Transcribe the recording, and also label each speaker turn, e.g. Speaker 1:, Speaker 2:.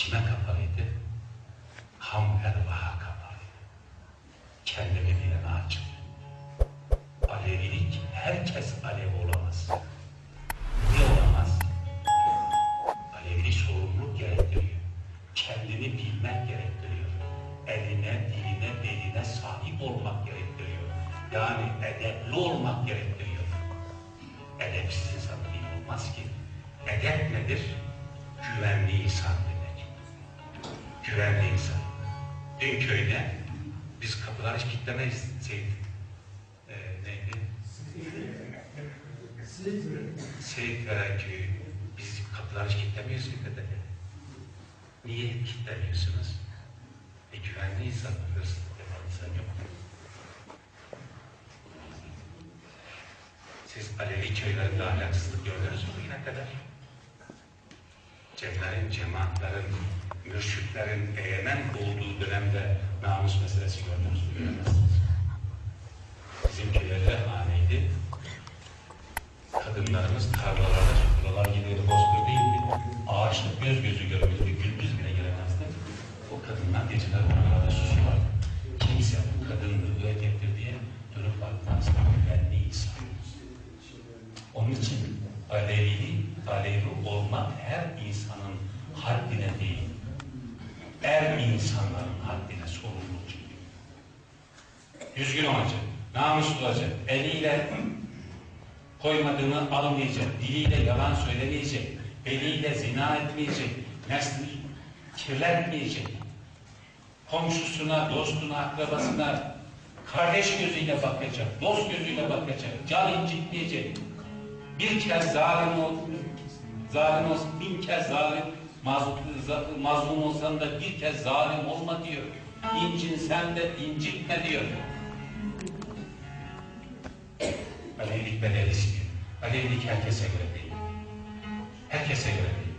Speaker 1: Kime kapalıydı? Ham ervaha kapalıydı. Kendimi bilene açık. Alevilik herkes Alev olamaz. Niye olamaz? Alevilik sorumluluk gerektiriyor. Kendini bilmek gerektiriyor. Eline, diline, beline sahip olmak gerektiriyor. Yani edepli olmak gerektiriyor. Edepsiz insan din olmaz ki. Edep nedir? Güvenli insan. Güvenli insan. Dün köyde biz kapıları hiç kilitlemeyiz Seyit. Ee, neydi? Seyit veren köyü biz kapıları hiç kilitlemiyoruz ki dedi. Niye kilitlemiyorsunuz? E güvenli insan, hırsız yapan insan yok. Siz Alevi köylerinde ahlaksızlık gördünüz mü bugüne kadar? Cemlerin, cemaatlerin, mürşitlerin egemen olduğu dönemde namus meselesi gördünüz mü? Göremezsiniz. Bizim köyde haneydi. Kadınlarımız tarlalarda, buralar gidiyordu, bozkır değildi. Ağaçlık göz gözü görmüyordu, gündüz bile gelemezdi. O kadınlar geceler oralarda susuyorlardı. Kimse bu kadınlığı erkektir diye dönüp bakmaz. Güvenli insan. Onun için Alevi, Alevi olmak her insanın haddine değil, er insanların haddine sorumluluk çekiyor. Düzgün olacak, namuslu olacak, eliyle koymadığını almayacak, diliyle yalan söylemeyecek, eliyle zina etmeyecek, neslini kirletmeyecek, komşusuna, dostuna, akrabasına kardeş gözüyle bakacak, dost gözüyle bakacak, can incitmeyecek. Bir kez zalim ol, zalim olsun, bin kez zalim, mazlum, olsan da bir kez zalim olma diyor. İncinsen de incitme diyor. Alevilik bedel istiyor. Alevilik herkese göre değil. Herkese göre değil.